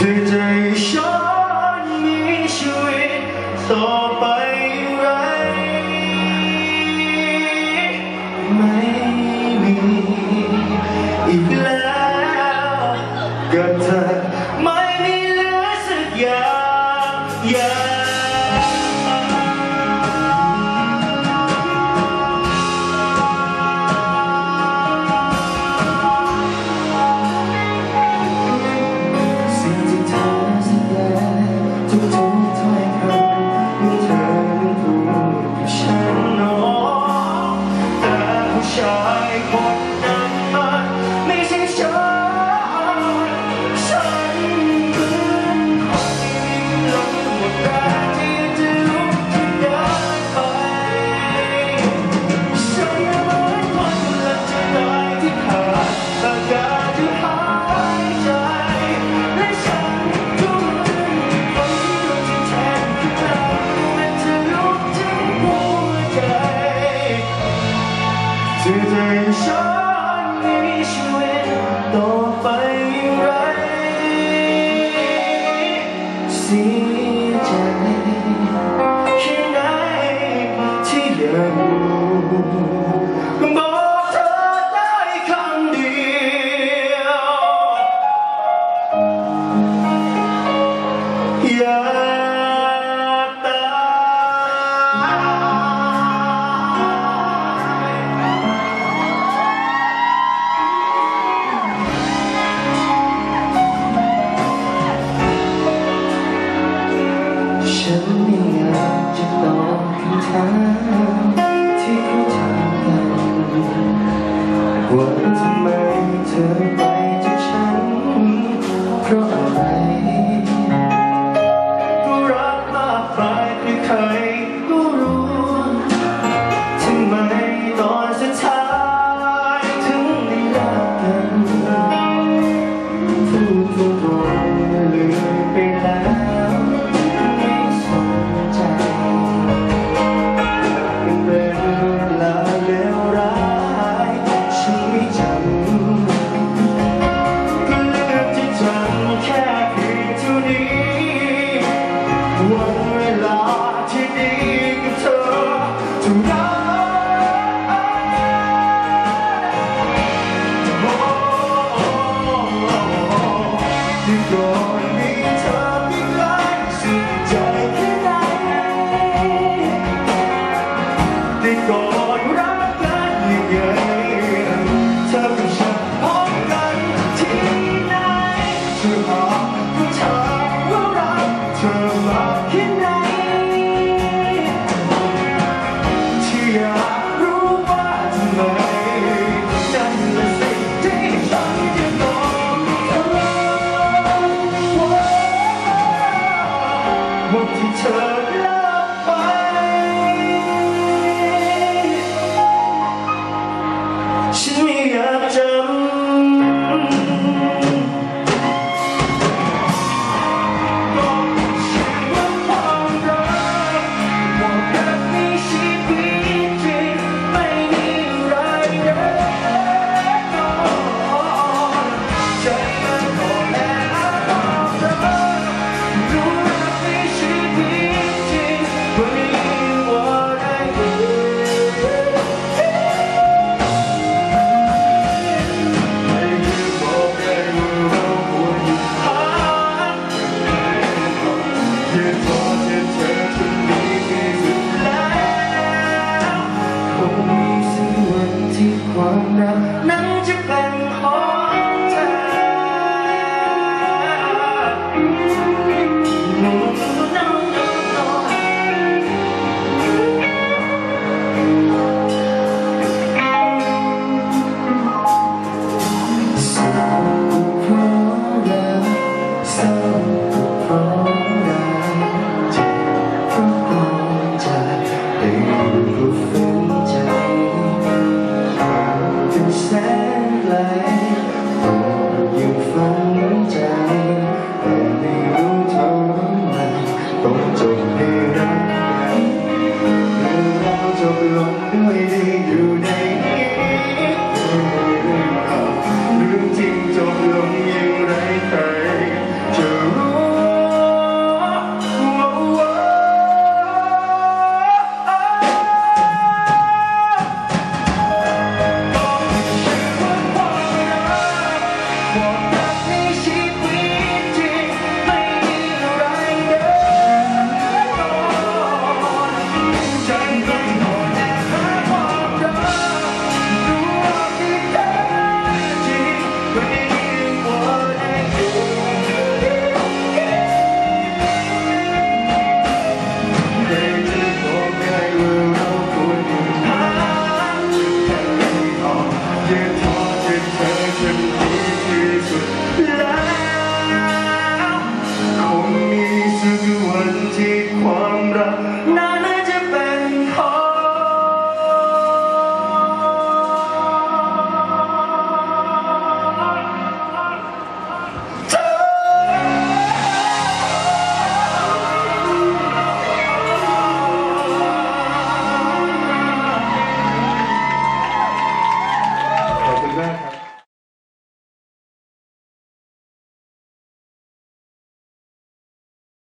ที่จะให้ฉันมีชีวิตต่อไปไร ไม่มีอีกแล้วกับเธอ I call. should be out to go in time.